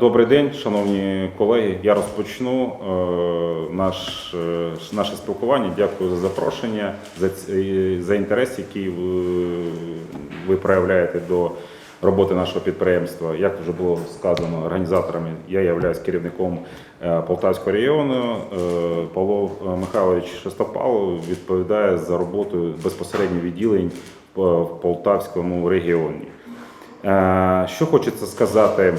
Добрий день, шановні колеги. Я розпочну е, наш, е, наше спілкування. Дякую за запрошення, за, за інтерес, який ви, проявляєте до роботи нашого підприємства. Як вже було сказано організаторами, я являюсь керівником е, Полтавського регіону. Е, Павло Михайлович Шестопалов відповідає за роботу безпосередньо відділень в Полтавському регіоні. Е, Що хочеться сказати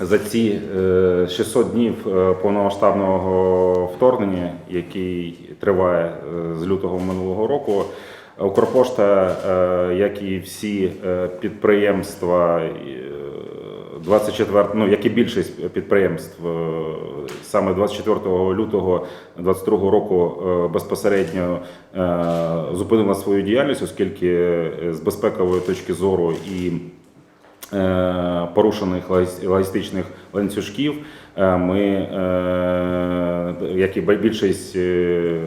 за ці е, 600 днів е, повномасштабного вторгнення, який триває е, з лютого минулого року. Укрпошта, е, як і всі е, підприємства, е, 24, ну як і більшість підприємств, е, саме 24 лютого 2022 року е, безпосередньо е, зупинила свою діяльність, оскільки е, з безпекової точки зору і е, порушених логістичних ланцюжків. е, Ми, е, як і більшість е,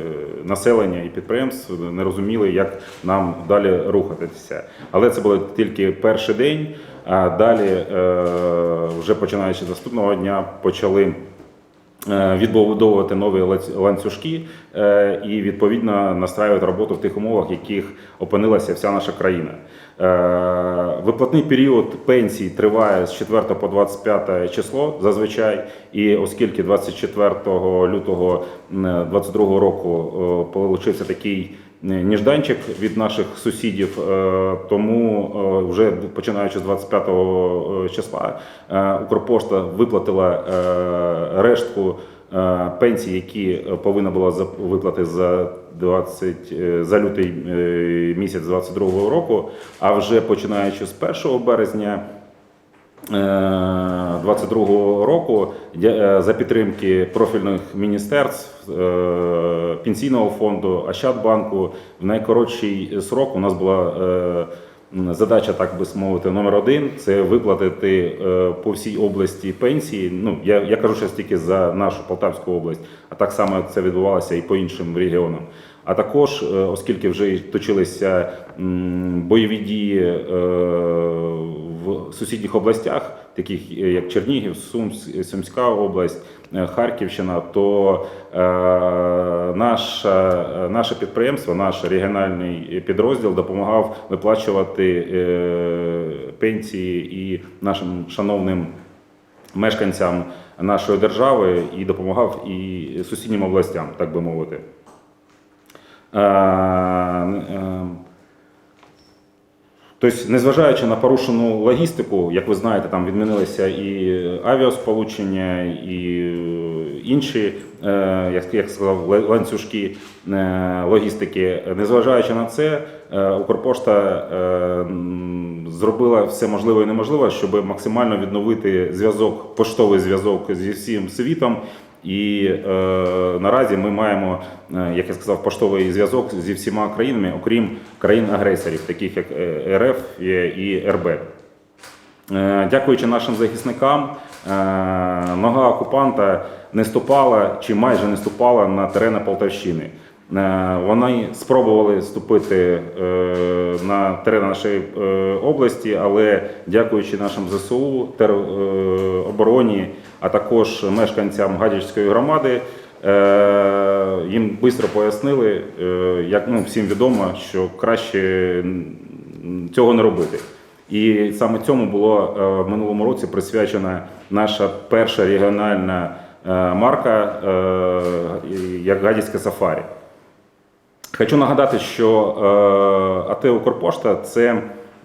населення і підприємств, не розуміли, як нам далі рухатися. Але це був тільки перший день. А далі, е, вже починаючи з наступного дня, почали е, відбудовувати нові ланцюжки е, і відповідно настраювати роботу в тих умовах, в яких опинилася вся наша країна. Е, Виплатний період пенсій триває з 4 по 25 число зазвичай, і оскільки 24 лютого 2022 року получився такий ніжданчик від наших сусідів, е, тому е, вже починаючи з 25 числа е, Укрпошта виплатила е, рештку е, пенсій, які повинна була виплати за 20, е, за лютий е, місяць 22 року. А вже починаючи з 1 березня 22 року е, за підтримки профільних міністерств е, пенсійного фонду Ощадбанку в найкоротший срок у нас була е, задача, так би мовити, номер один це виплатити е, по всій області пенсії. Ну я, я кажу зараз тільки за нашу Полтавську область, а так само це відбувалося і по іншим регіонам. А також, е, оскільки вже точилися бойові дії е, в сусідніх областях, таких е, як Чернігів, Сумс- Сумська область, е, Харківщина, то е, наша, е, наше підприємство, наш регіональний підрозділ допомагав виплачувати е, пенсії і нашим шановним мешканцям нашої держави і допомагав і сусіднім областям, так би мовити. Тобто, незважаючи на порушену логістику, як ви знаєте, там відмінилися і авіасполучення, і е, інші, е, як як сказав, ла- ланцюжки е, логістики. Незважаючи на це, Укрпошта зробила все можливе і неможливе, щоб максимально відновити зв'язок, поштовий зв'язок зі всім світом. І е, наразі ми маємо, е, як я сказав, поштовий зв'язок зі всіма країнами, окрім країн-агресорів, таких як е, РФ і РБ. Е, Дякуючи нашим захисникам, е, нога окупанта не ступала чи майже не ступала на терени Полтавщини. Е, Вони спробували ступити е, на терен нашої е, області, але дякуючи нашим ЗСУ, теробороні, а також мешканцям Гадячської громади, їм швидко пояснили, як ну, всім відомо, що краще цього не робити. І саме цьому було в минулому році присвячена наша перша регіональна марка як Гадяцьке Сафарі. Хочу нагадати, що е, АТ Укрпошта це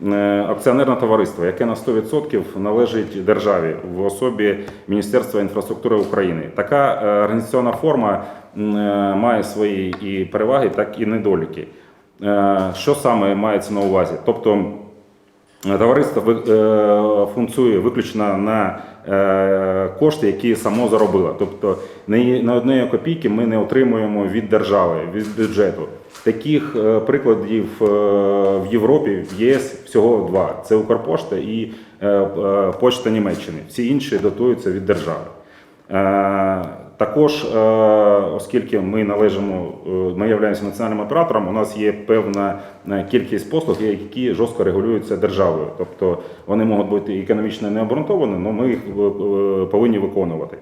е, акціонерне товариство, яке на 100% належить державі в особі Міністерства інфраструктури України. Така е, організаційна форма має свої і переваги, так і недоліки. Що саме мається на увазі? Тобто Товариство функціонує виключно на кошти, які само заробила. Тобто на одної копійки ми не отримуємо від держави, від бюджету. Таких е, прикладів е, в Європі, в ЄС всього два: це Укрпошта і е, е, Почта Німеччини. Всі інші дотуються від держави. Також, е, оскільки ми належимо, е, ми являємося національним оператором, у нас є певна е, кількість послуг, які жорстко регулюються державою. Тобто вони можуть бути економічно необґрунтовані, але ми їх повинні виконувати.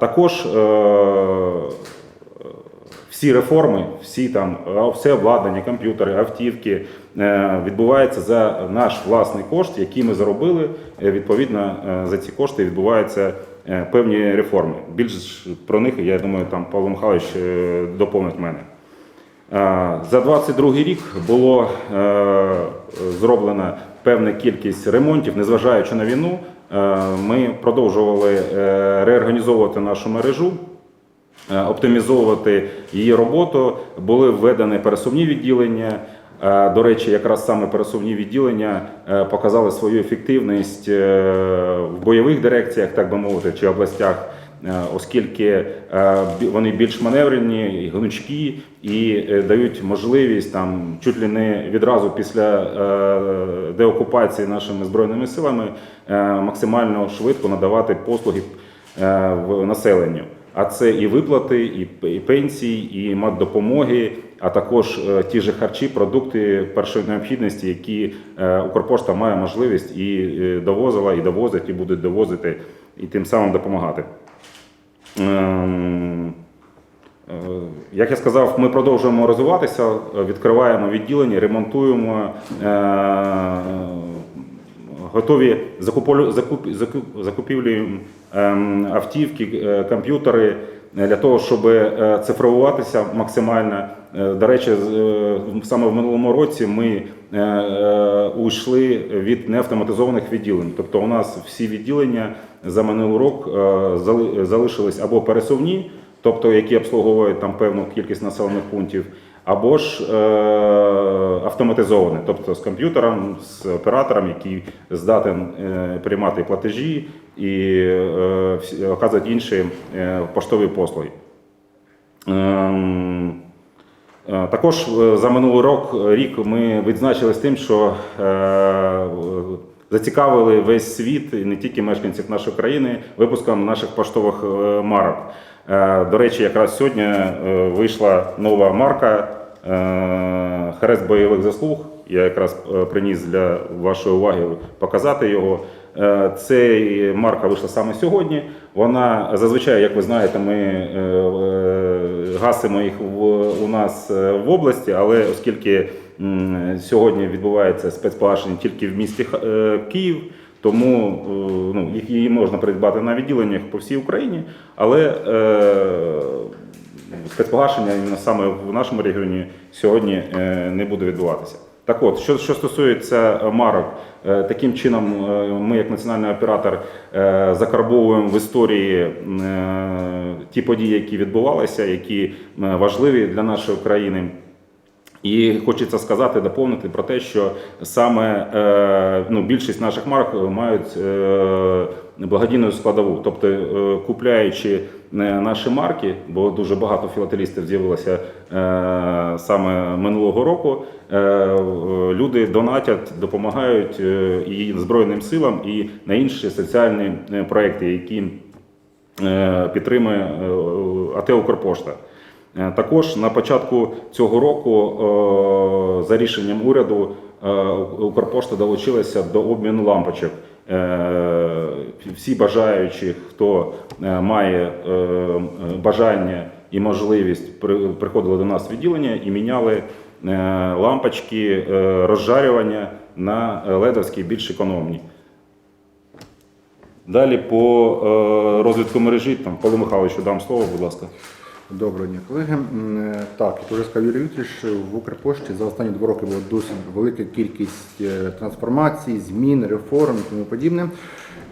Також всі реформи, всі там все обладнання, комп'ютери, автівки відбувається за наш власний кошт, який ми заробили. Е, Відповідно, за ці кошти відбуваються е, певні реформи. Більш про них, я думаю, там Павло Михайлович е, доповнить мене. Е, За 22 рік було е, зроблено певна кількість ремонтів, незважаючи на війну. Е, Ми продовжували е, реорганізовувати нашу мережу. Е, оптимізовувати її роботу. Були введені пересувні відділення. Е, До речі, якраз саме пересувні відділення е, показали свою ефективність е, в бойових дирекціях, так би мовити, чи областях. Оскільки вони більш маневрені, гнучкі і дають можливість там чуть ли не відразу після деокупації нашими збройними силами максимально швидко надавати послуги населенню. А це і виплати, і і пенсії, і матдопомоги, а також е, ті ж харчі, продукти першої необхідності, які е, Укрпошта має можливість і е, довозила, і довозить, і буде довозити, і тим самим допомагати. Ем, Як я сказав, ми продовжуємо розвиватися, відкриваємо відділення, ремонтуємо, готові закуп- закуп- закупівлі ем, автівки, е, комп'ютери е, для того, щоб е, цифровуватися максимально. До речі, саме в минулому році ми уйшли від неавтоматизованих відділень. Тобто у нас всі відділення за минулий рік зали- залишились або пересувні, тобто які обслуговують там певну кількість населених пунктів, або ж е, автоматизовані, тобто з комп'ютером, з оператором, який здатен е, приймати платежі і е, оказувати інші е, поштові послуги. Ем, е, Також е, за минулий рок, рік ми відзначились тим, що е, зацікавили весь світ, і не тільки мешканців нашої країни, випуском наших поштових е, марок. Е, До речі, якраз сьогодні е, вийшла нова марка е, Хрест бойових заслуг. Я якраз приніс для вашої уваги показати його. Е, Цей марка вийшла саме сьогодні. Вона зазвичай, як ви знаєте, ми гасимо їх у нас в області, але оскільки сьогодні відбувається спецпогашення тільки в місті Київ, тому е, ну, її можна придбати на відділеннях по всій Україні, але е, спецпогашення саме в нашому регіоні сьогодні е, не буде відбуватися. Так от, що, що стосується марок, е, таким чином ми, як національний оператор, закарбовуємо в історії ті події, які відбувалися, які важливі для нашої країни. І хочеться сказати, доповнити про те, що саме е, ну, більшість наших марок мають е, благодійну складову. Тобто, е, купляючи наші марки, бо дуже багато філателістів з'явилося саме минулого року, люди донатять, допомагають і Збройним силам, і на інші соціальні проекти, які підтримує АТ Укрпошта. Е, Також на початку цього року, е, за рішенням уряду, е, Укрпошта долучилася до обміну лампочок. Всі бажаючі, хто має бажання і можливість, приходили до нас в відділення і міняли лампочки розжарювання на ледовські більш економні. Далі по розвитку мережі, там Павло Михайловичу дам слово, будь ласка. Доброго дня, колеги. Е, Так, як вже сказав Юрій Вікторович, в Укрпошті за останні два роки була досить велика кількість е, трансформацій, змін, реформ і тому подібне.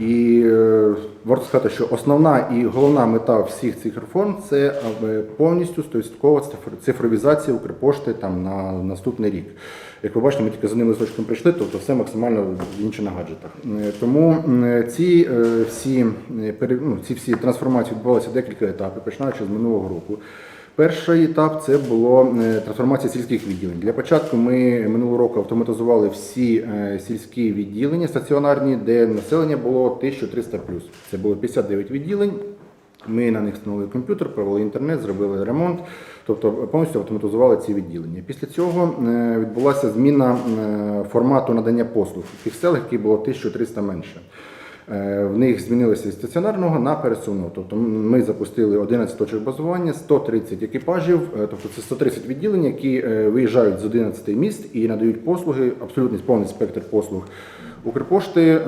І е, варто сказати, що основна і головна мета всіх цих реформ це е, повністю 100% цифровізація Укрпошти там на наступний рік. Як ви бачите, ми тільки за ним листочком прийшли, тобто все максимально інше на гаджетах. Е, Тому ці всі ну, ці всі трансформації відбувалися декілька етапів, починаючи з минулого року. Перший етап це було е, трансформація сільських відділень. Для початку ми минулого року автоматизували всі е, сільські відділення стаціонарні, де населення було 1300 Це було 59 відділень. Ми на них встановили комп'ютер, провели інтернет, зробили ремонт, тобто повністю автоматизували ці відділення. Після цього е, відбулася зміна формату надання послуг в тих які було 1300 менше. Е, В них змінилося з стаціонарного на пересувного. Тобто ми запустили 11 точок базування, 130 екіпажів, е, тобто це 130 відділень, які е, виїжджають з 11 міст і надають послуги, абсолютно повний спектр послуг Укрпошти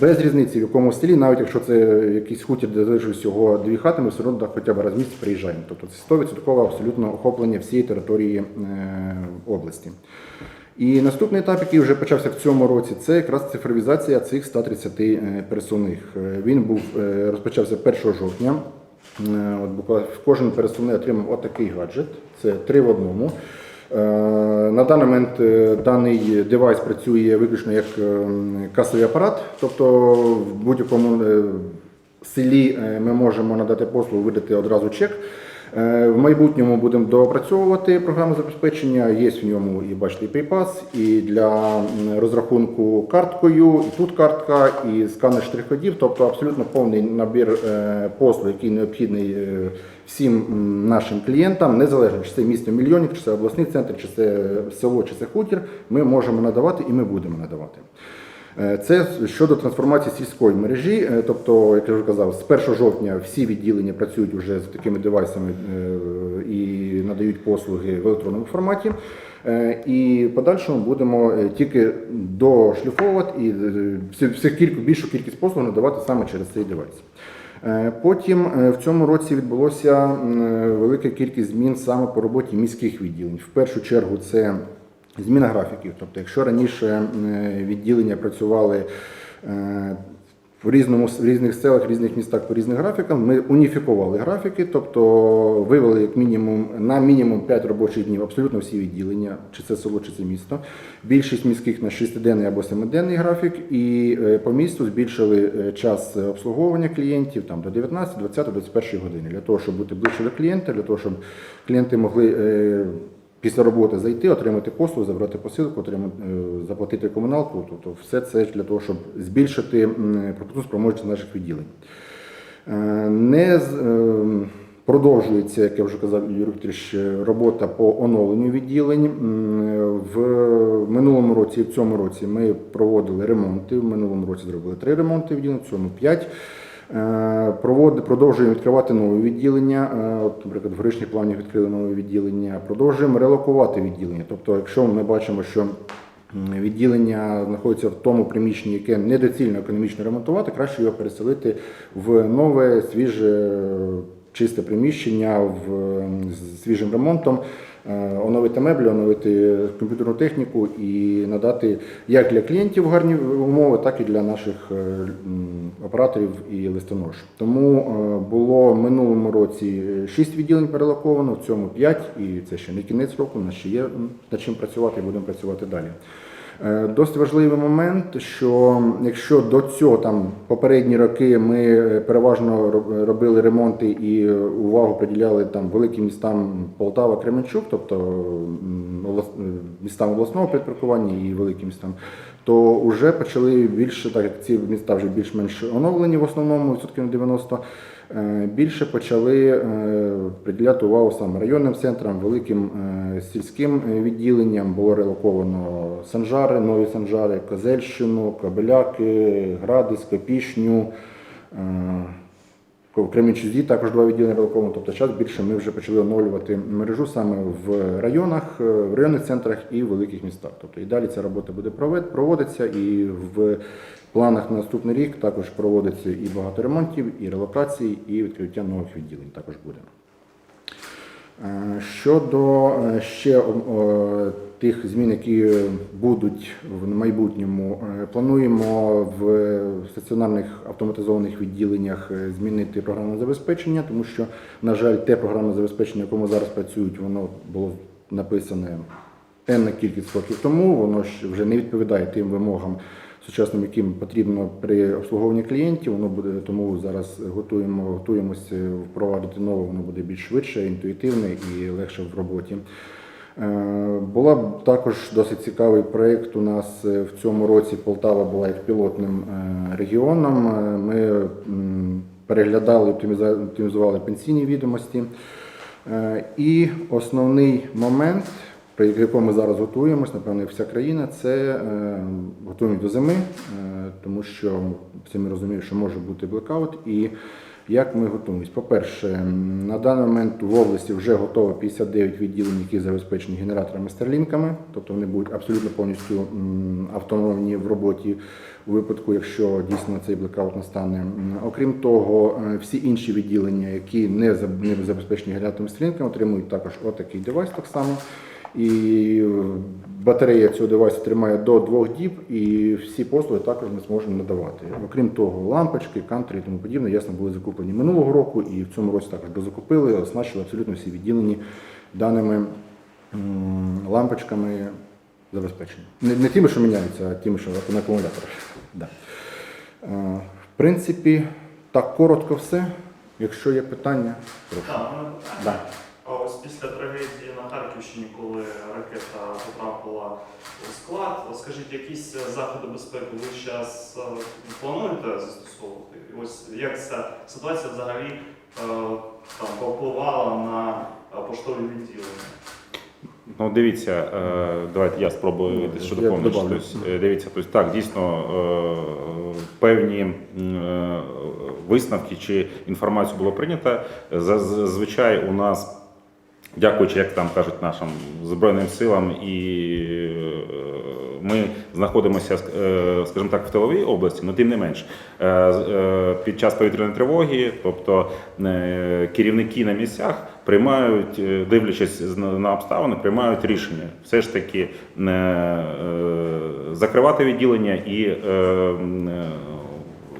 без різниці, в якому селі, навіть якщо це якийсь хутір, де залишилось всього дві хати, ми все одно хоча б раз в приїжджаємо. Тобто це 100% абсолютно охоплення всієї території області. І наступний етап, який вже почався в цьому році, це якраз цифровізація цих 130 е, пересувних. Е, Він був е, розпочався 1 жовтня. От кожен пересувний отримав отакий гаджет. Це три в одному. На даний момент даний девайс працює виключно як касовий апарат, тобто в будь-якому селі ми можемо надати послугу, видати одразу чек. Е, В майбутньому будемо доопрацьовувати програму забезпечення. Є в ньому і бачите, і PayPass, і для розрахунку карткою, і тут картка, і сканер штрих-кодів, тобто абсолютно повний набір е, послуг, який необхідний е, всім нашим клієнтам, незалежно чи це місто мільйонів, чи це обласний центр, чи це село, чи це хутір, ми можемо надавати і ми будемо надавати. Е, Це щодо трансформації сільської мережі. Е, Тобто, як я вже казав, з 1 жовтня всі відділення працюють вже з такими девайсами е, і надають послуги в електронному форматі. І подальшому будемо тільки дошліфовувати і е, всі- всі більшу кількість послуг надавати саме через цей девайс. Потім в цьому році відбулося велика кількість змін саме по роботі міських відділень. В першу чергу це зміна графіків. Тобто, якщо раніше відділення працювали е, в різному в різних селах, в різних містах по різних графікам, ми уніфікували графіки, тобто вивели як мінімум на мінімум 5 робочих днів абсолютно всі відділення, чи це село, чи це місто. Більшість міських на 6-денний або 7-денний графік, і е, по місту збільшили е, час обслуговування клієнтів там до 19, 20, 21 години для того, щоб бути ближче до клієнта, для того, щоб клієнти могли. Після роботи зайти, отримати послугу, забрати посилку, отримати, е, заплатити комуналку. Тобто все це для того, щоб збільшити пропускну спроможність наших відділень. Е, Не е, продовжується, як я вже казав, Юрій Вікторович, робота по оновленню відділень. В минулому році і в цьому році ми проводили ремонти. В минулому році зробили три ремонти відділень, в цьому п'ять. Е, Продовжуємо відкривати нові відділення. Е, От, наприклад, в Гришніх планів відкрили нове відділення. Продовжуємо релокувати відділення. Тобто, якщо ми бачимо, що відділення знаходиться в тому приміщенні, яке недоцільно економічно ремонтувати, краще його переселити в нове, свіже, чисте приміщення в, з свіжим ремонтом. Е, Оновити меблі, оновити комп'ютерну техніку і надати як для клієнтів гарні умови, так і для наших е, операторів і листонож. Тому е, було в минулому році 6 відділень перелоковано, в цьому 5, і це ще не кінець року, у нас ще є над чим працювати і будемо працювати далі. Е, Досить важливий момент, що якщо до цього там попередні роки ми е, переважно робили ремонти і увагу приділяли там великим містам Полтава, Кременчук, тобто е, містам обласного підпорядкування і великим містам, то вже почали більше, так як ці міста вже більш-менш оновлені в основному відсотків на 90, е, більше почали е, приділяти увагу саме районним центрам, великим е, сільським е, відділенням. Було релоковано Санжари, Нові Санжари, Козельщину, Кабеляки, Гради, Копішню. В Кременчузі також два відділення релоковано. Тобто час більше ми вже почали оновлювати мережу саме в районах, е, в районних центрах і в великих містах. Тобто і далі ця робота буде проводитися, і в планах на наступний рік також проводиться і багато ремонтів, і релокацій, і відкриття нових відділень також буде. Е, Щодо е, ще тих змін, які будуть в майбутньому, е, плануємо в стаціонарних автоматизованих відділеннях е, змінити програмне забезпечення, тому що, на жаль, те програмне забезпечення, якому зараз працюють, воно було написане енна кількість років тому, воно ж вже не відповідає тим вимогам сучасним, яким потрібно при обслуговуванні клієнтів. Воно буде тому зараз готуємо, готуємося впровадити нове, воно буде більш швидше, інтуїтивне і легше в роботі. Е, Була також досить цікавий проєкт у нас е, в цьому році. Полтава була як пілотним е, регіоном. Ми переглядали, оптимізували пенсійні відомості. І основний момент, при якому ми зараз готуємось, напевно, вся країна, це готуємо до зими, тому що всі ми розуміємо, що може бути блекаут. Як ми готуємось? По-перше, на даний момент в області вже готово 59 відділень, які забезпечені генераторами старлінками, тобто вони будуть абсолютно повністю автономні в роботі у випадку, якщо дійсно цей блекаут настане. Окрім того, е, всі інші відділення, які не забезпечені генераторами старлінками, отримують також отакий девайс так само. І батарея цього девайсу тримає до двох діб, і всі послуги також ми зможемо надавати. Окрім того, лампочки, кантри і тому подібне, ясно, були закуплені минулого року, і в цьому році також дозакупили, оснащили абсолютно всі відділені даними лампочками забезпечені. Не, не тими, що міняються, а тими, що на акумуляторах. Да. Е, В принципі, так коротко все. Якщо є питання, прошу. Да. А ось після трагедії на Харківщині, коли ракета потрапила у склад, скажіть, якісь заходи безпеки ви зараз плануєте застосовувати? І Ось як ця ситуація взагалі е, там повпливала на е, поштові відділення? Ну, дивіться, е, давайте я спробую Ну, дещо доповнити. Тобто, е, дивіться, тобто, так, дійсно е, певні е, висновки чи інформацію було прийнято. Зазвичай у нас, дякуючи, як там кажуть, нашим Збройним силам, і е, ми знаходимося, е, скажімо так, в тиловій області, але тим не менш, е, під час повітряної тривоги, тобто керівники на місцях приймають, дивлячись на обставини, приймають рішення все ж таки закривати відділення і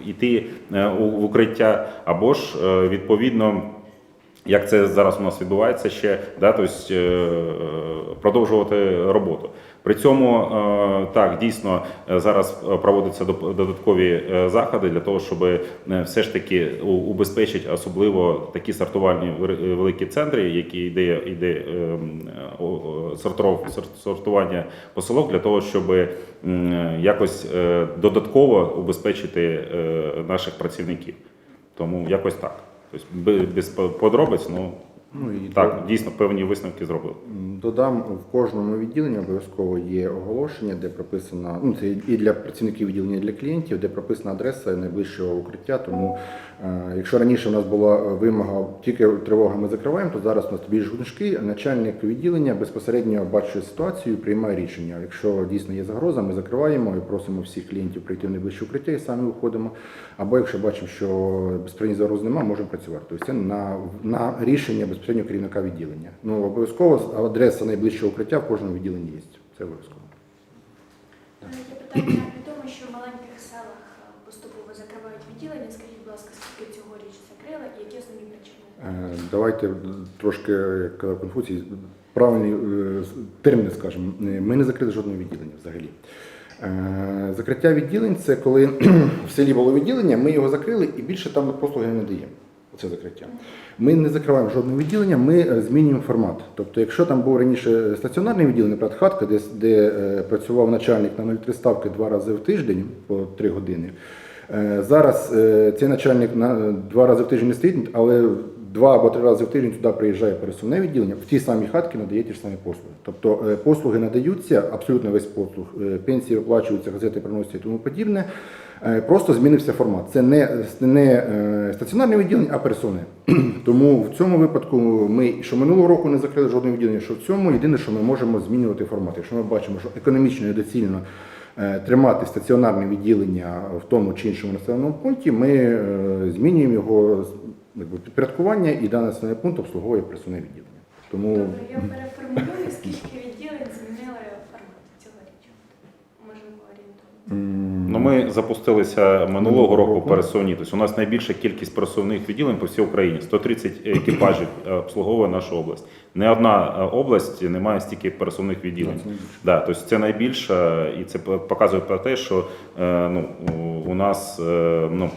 йти в укриття, або ж відповідно. Як це зараз у нас відбувається ще, да, тобто, е, продовжувати роботу. При цьому е, так дійсно е, зараз проводяться додаткові заходи для того, щоб все ж таки убезпечити особливо такі сортувальні великі центри, які йде, йде е, м, о- о, сортиров- сорт- сортування посилок для того, щоб якось додатково убезпечити наших працівників. Тому якось так. Тобто бе- без по- подробиць, ну Ну, і так, дійсно певні висновки зробили. Додам в кожному відділенні обов'язково є оголошення, де прописана ну це і для працівників відділення, і для клієнтів, де прописана адреса найближчого укриття. Тому е, якщо раніше у нас була вимога тільки тривога ми закриваємо, то зараз у нас більш гнучки. Начальник відділення безпосередньо бачить ситуацію, і приймає рішення. Якщо дійсно є загроза, ми закриваємо і просимо всіх клієнтів прийти в найближче укриття і самі виходимо. Або якщо бачимо, що безпосередньо загрози немає, можемо працювати. Тобто це на, на рішення безпосередньо керівника відділення. Ну обов'язково адреса найближчого укриття в кожному відділенні є. Це обов'язково. Е, питання відомо, що в маленьких селах е, поступово закривають відділення. Скажіть, будь ласка, скільки цьогоріч закрили і які основні причини? Е, Давайте трошки, як казав Конфуцій, правильні терміни скажемо. Ми не закрили жодного відділення взагалі. Закриття відділень це коли в селі було відділення, ми його закрили і більше там послуги не надаємо. Оце закриття. Ми не закриваємо жодне відділення, ми е, змінюємо формат. Тобто, якщо там був раніше стаціонарне відділення, наприклад, хатка, де, де е, працював начальник на 0,3 ставки два рази в тиждень по 3 години. Е, Зараз е, цей начальник на два рази в тиждень не стоїть, але два або три рази в тиждень туди приїжджає пересувне відділення, в ті самі хатки надає ті ж самі послуги. Тобто е, послуги надаються, абсолютно весь послуг, е, пенсії виплачуються, газети приносяться і тому подібне. Е, Просто змінився формат. Це не, не е, стаціонарне відділення, а пересувне. Тому в цьому випадку ми, що минулого року не закрили жодне відділення, що в цьому єдине, що ми можемо змінювати формат. Якщо ми бачимо, що економічно і доцільно е, тримати стаціонарне відділення в тому чи іншому населеному пункті, ми змінюємо його підпорядкування і даний населений пункт обслуговує пересувне відділення. Тому Добре, я переформулюю, скільки відділень змінили формат цьогоріч? Можемо орієнтувати. м, Ну, ми запустилися минулого року пересувні. Тобто у нас найбільша кількість пересувних відділень по всій Україні. 130 екіпажів е, обслуговує нашу область. Не одна е, область не має стільки пересувних відділень. це. Да, тобто це найбільше, і це показує про те, що е, ну, у- нас ну,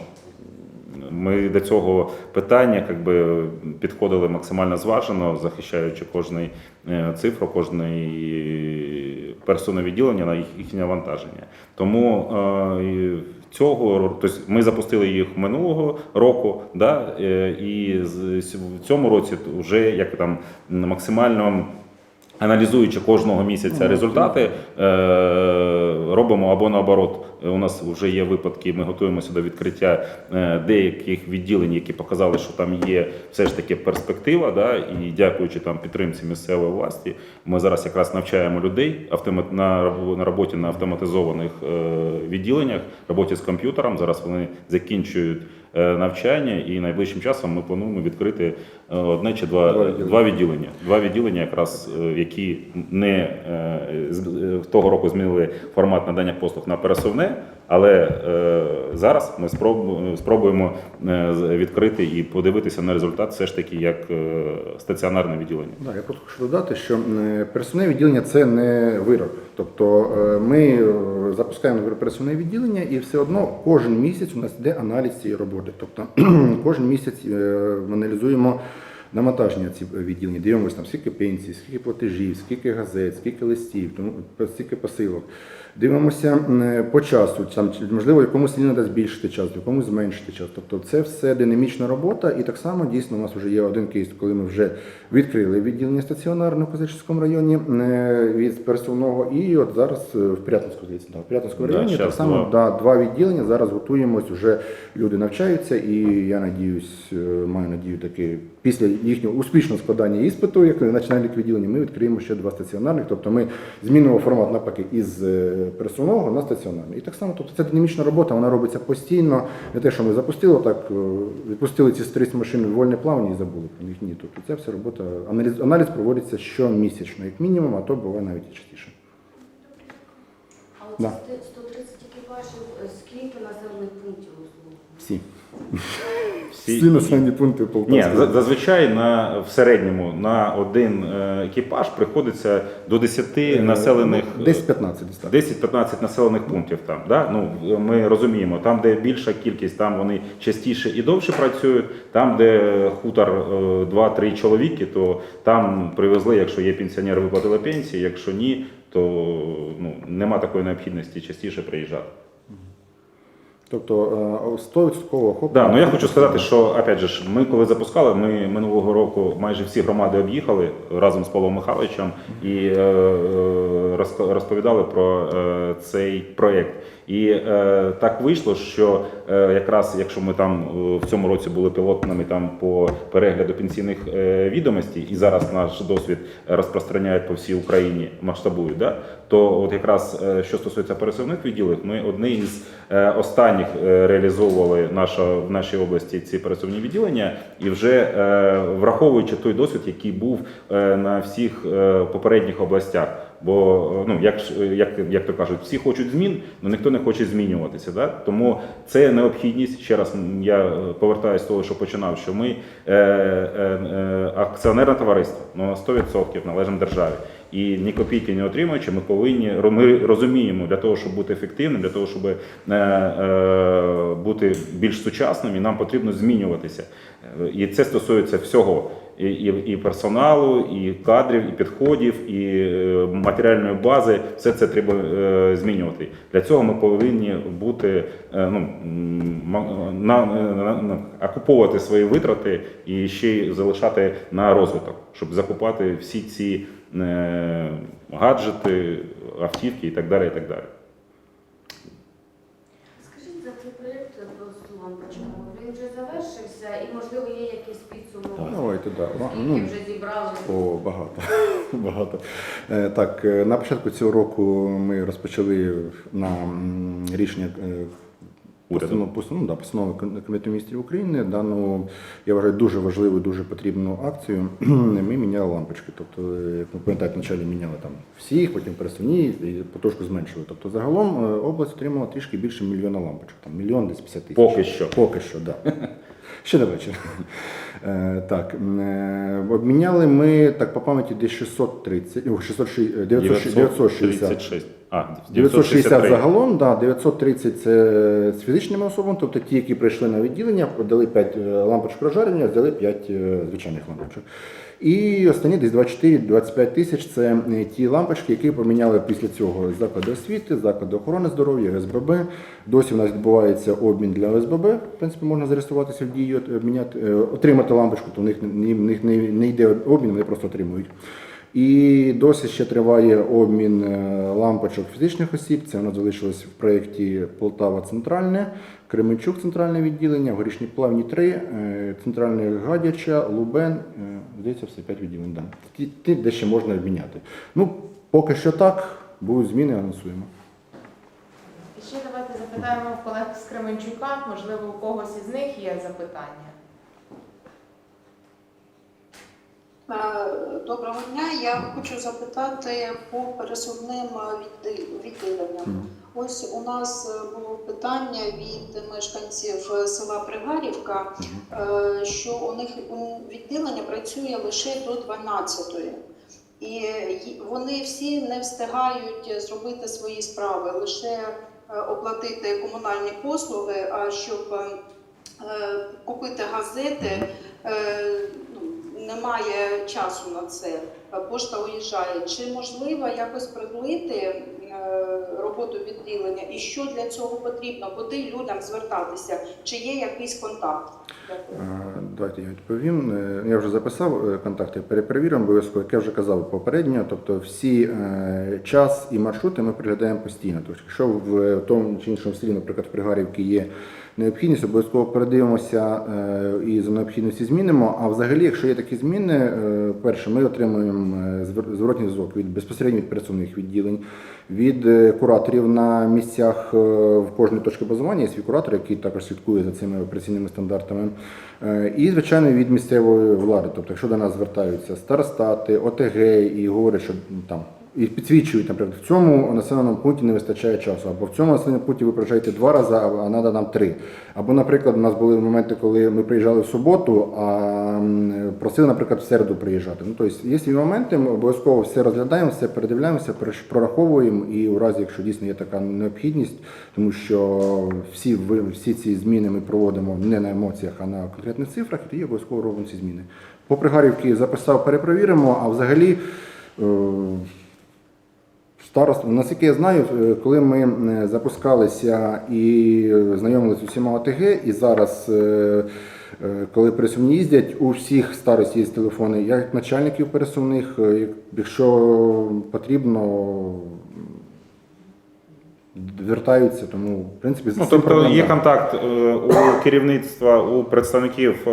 ми до цього питання как би, підходили максимально зважено, захищаючи кожний е, цифру, кожний персонне відділення на їхнє навантаження. Тому е, цього тобто ми запустили їх минулого року, да, е, і в цьому році вже як там максимально. Аналізуючи кожного місяця результати, е, робимо або наоборот. У нас вже є випадки. Ми готуємося до відкриття е, деяких відділень, які показали, що там є все ж таки перспектива. Да, і дякуючи там підтримці місцевої власті, ми зараз якраз навчаємо людей автомат на на роботі на автоматизованих е, відділеннях, роботі з комп'ютером. Зараз вони закінчують навчання, і найближчим часом ми плануємо відкрити е, одне чи два, Два відділення. два відділення. Два відділення, якраз е, які не е, з- е, того року змінили формат надання послуг на пересувне, але е, зараз ми спробуємо е, відкрити і подивитися на результат, все ж таки як е, стаціонарне відділення. Да, я просто хочу додати, що е, пересувне відділення це не вирок. Тобто ми запускаємо пересувне відділення, і все одно кожен місяць у нас йде аналіз цієї роботи. Тобто кожен місяць ми аналізуємо навантаження ці відділення, дивимося там скільки пенсій, скільки платежів, скільки газет, скільки листів, тому скільки посилок. Дивимося е, по часу, там, можливо, якомусь треба збільшити час, якомусь зменшити час. Тобто це все динамічна робота, і так само дійсно у нас вже є один кейс, коли ми вже відкрили відділення стаціонарне в Козачівському районі е, від пересувного, і от зараз е, в Прятинську, в Прятинському Да, районі так само два. да, два відділення. Зараз готуємось, вже люди навчаються, і я надіюсь, е, маю надію таки після їхнього успішного складання іспиту, як начальник відділення, ми відкриємо ще два стаціонарних. Тобто ми змінимо формат навпаки із е, пересувного на стаціонарний. І так само, тобто це динамічна робота, вона робиться постійно. Не те, що ми запустили так, е, відпустили ці 30 машин в вольне плавання і забули про них. Ні, тобто це все робота. Аналіз, аналіз проводиться щомісячно, як мінімум, а то буває навіть і частіше. А Да. 130 екіпажів, скільки населених пунктів? Всі. Всі- населені пункти Ні, Полтавської. за- зазвичай на в середньому на один е, екіпаж приходиться до 10 населених Ну, Десь 15 десь так. 10-15 населених пунктів там. Да? Ну, ми розуміємо, там, де більша кількість, там вони частіше і довше працюють. Там, де хутор е, 2-3 чоловіки, то там привезли, якщо є пенсіонери, виплатили пенсії, якщо ні, то ну, нема такої необхідності частіше приїжджати. Тобто е, 100% охоплення. Да, ну я хочу сказати, що опять же ж, ми коли запускали, ми минулого року майже всі громади об'їхали разом з Павлом Михайловичем і е, е, розповідали про е, цей проєкт. І е, так вийшло, що е, якраз якщо ми там е, в цьому році були пілотними там по перегляду пенсійних е, відомостей, і зараз наш досвід розпространяють по всій Україні, масштабують, да, то от якраз е, що стосується пересувних відділів, ми одні із е, останніх е, реалізовували наша, в нашій області ці пересувні відділення, і вже е, враховуючи той досвід, який був е, на всіх е, попередніх областях. Бо ну як як, як то кажуть, всі хочуть змін, але ніхто не хоче змінюватися. Да? Тому це необхідність. Ще раз я е, повертаюся з того, що починав, що ми е, е, е, акціонерне товариство ну, на 100% належимо державі. І ні копійки не отримуючи, ми повинні ми розуміємо для того, щоб бути ефективним, для того, щоб е, е, бути більш сучасним, і нам потрібно змінюватися. Е, І це стосується всього. І, і, персоналу, і кадрів, і підходів, і е, матеріальної бази, все це треба е, змінювати. Для цього ми повинні бути е, ну, на, на, на, окуповувати свої витрати і ще й залишати на розвиток, щоб закупати всі ці гаджети, автівки і так далі. І так далі. Скажіть за цей проєкт по лампочкам. Він вже завершився і, можливо, є якийсь підсумок? Давайте, да. Скільки Ну, вже зібрали? О, багато. багато. Е, Так, е, на початку цього року ми розпочали на рішення е, Уряду. постанов- постанов- ну, да, постанови Кон- Кабінету міністрів України дану, я вважаю, дуже важливу, дуже потрібну акцію. Ми міняли лампочки. Тобто, як ви пам'ятаєте, вначалі міняли там всіх, потім пересувні і потрошку зменшили. Тобто, загалом область отримала трішки більше мільйона лампочок, там мільйон десь 50 тисяч. Поки що. Поки що, так. Да. Ще до вечір. Е, Так, е, обміняли ми так по пам'яті десь 630, о, 660, 960, 936. А, 960 загалом, да, 930 це з фізичними особами, тобто ті, які прийшли на відділення, дали 5 лампочок прожарення, взяли 5 звичайних лампочок. І останні десь 24-25 тисяч це е, ті лампочки, які поміняли після цього заклади освіти, заклади охорони здоров'я, СББ. Досі у нас відбувається обмін для ОСББ. В принципі, можна зареєструватися в дію, обміняти, е, отримати лампочку, то в них, в них не йде обмін, вони просто отримують. І досі ще триває обмін е, лампочок фізичних осіб. Це нас залишилось в проєкті Полтава Центральне, Кременчук центральне відділення, Горішні Плавні 3, е, центральне Гадяча, Лубен. е, Здається, все 5 відділень. Да. Ті, де ще можна обміняти. Ну, поки що так, будуть зміни, анонсуємо. І ще давайте запитаємо колег з Кременчука, можливо, у когось із них є запитання. Е, Доброго дня. Я хочу запитати по пересувним відділенням. Ось у нас е, було питання від мешканців села Пригарівка, е, що у них відділення працює лише до 12-ї. І вони всі не встигають зробити свої справи, лише е, оплатити комунальні послуги, а щоб е, е, купити газети, е, немає часу на це. Е, Пошта уїжджає. Чи можливо якось продлити роботу відділення? І що для цього потрібно? Куди людям звертатися? Чи є якийсь контакт? Е, Давайте я відповім. Е, Я вже записав е, контакти, перепровіримо обов'язково, як я вже казав попередньо. Тобто всі час і маршрути ми приглядаємо постійно. Тобто, якщо в тому чи іншому селі, наприклад, в Пригарівці є необхідність, обов'язково передивимося і за необхідності змінимо. А взагалі, якщо є такі зміни, перше, ми отримуємо зворотній зв'язок від безпосередньо від пересувних відділень, від е, кураторів на місцях е, в кожній точці базування. Є свій куратор, який також слідкує за цими операційними стандартами. Е, І, звичайно, від місцевої влади. Тобто, якщо до нас звертаються старостати, ОТГ і говорять, що ну, там і підсвічують, наприклад, в цьому населеному пункті не вистачає часу, або в цьому населеному пункті ви приїжджаєте два рази, а треба нам три. Або, наприклад, у нас були моменти, коли ми приїжджали в суботу, а просили, наприклад, в середу приїжджати. Ну, тобто, є свої моменти, ми обов'язково все розглядаємо, все передивляємося, прораховуємо, і у разі, якщо дійсно є така необхідність, тому що всі, всі ці зміни ми проводимо не на емоціях, а на конкретних цифрах, і тоді обов'язково робимо ці зміни. По Пригарівки записав, перепровіримо, а взагалі. Е, Старост, наскільки я знаю, е, коли ми е, запускалися і знайомилися з усіма ОТГ, і зараз, е, коли пересувні їздять, у всіх старостів є телефони, як начальників пересувних, якщо потрібно, звертаються, тому в принципі Ну, тобто проблем є немає. контакт е, у керівництва, у представників е,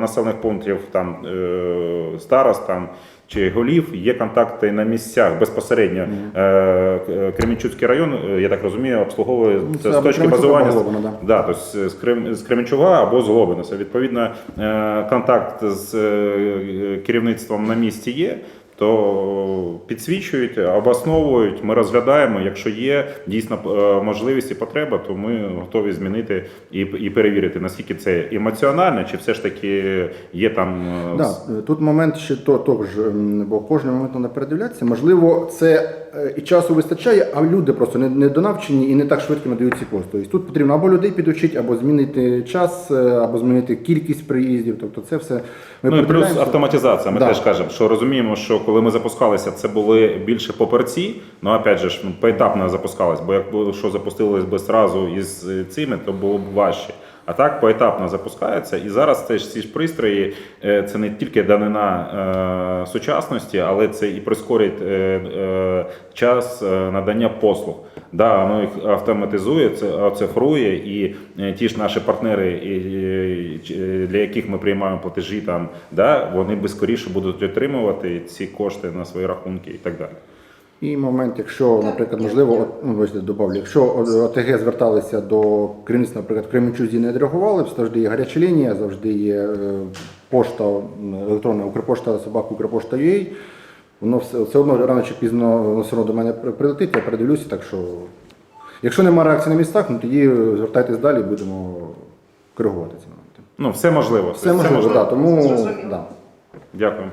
населених пунктів там е, старост там. Чи голів є контакти на місцях безпосередньо. Е, Кременчуцький район, е, я так розумію, обслуговує Ну, це з точки базування. Глобина, да. Да, тобто з, Крем, з Кременчуга або з Глобинеса. Відповідно, е, контакт з е, керівництвом на місці є, то підсвічують, обосновують, ми розглядаємо. Якщо є дійсно е, можливість і потреба, то ми готові змінити і, і перевірити, наскільки це емоціонально, чи все ж таки є там. е, Да, е, тут момент ще то, того ж, бо кожен момент треба передивлятися. Можливо, це і часу вистачає, а люди просто не, не донавчені і не так швидко надають ці послуги. Тобто Тут потрібно або людей підучити, або змінити час, е, або змінити кількість приїздів. Тобто це все ми Ну і плюс автоматизація. Ми Да. теж кажемо, що розуміємо, що коли ми запускалися, це були більше паперці. Ну опять же ж, ну, поетапно запускалось, бо якби що запустилось би зразу із е, цими, то було б важче. А так поетапно запускається, і зараз це ж ці ж пристрої, е, це не тільки данина е, сучасності, але це і прискорить е, час надання послуг. Да, воно їх автоматизує, це оцифрує, і ті ж наші партнери, для яких ми приймаємо платежі, там, да, вони би скоріше будуть отримувати ці кошти на свої рахунки і так далі. І момент, якщо, наприклад, можливо, ну, ось добавлю, якщо ОТГ зверталися до керівництва, наприклад, в Кременчузі не відреагували, завжди є гаряча лінія, завжди є е, пошта електронна Укрпошта, собака Укрпошта.ua. Воно все, все одно рано чи пізно воно все одно до мене прилетить, я передивлюся, так що якщо немає реакції на містах, ну тоді звертайтесь далі, будемо коригувати ці моменти. Ну, все можливо. Все можливо, да, тому да. Дякую.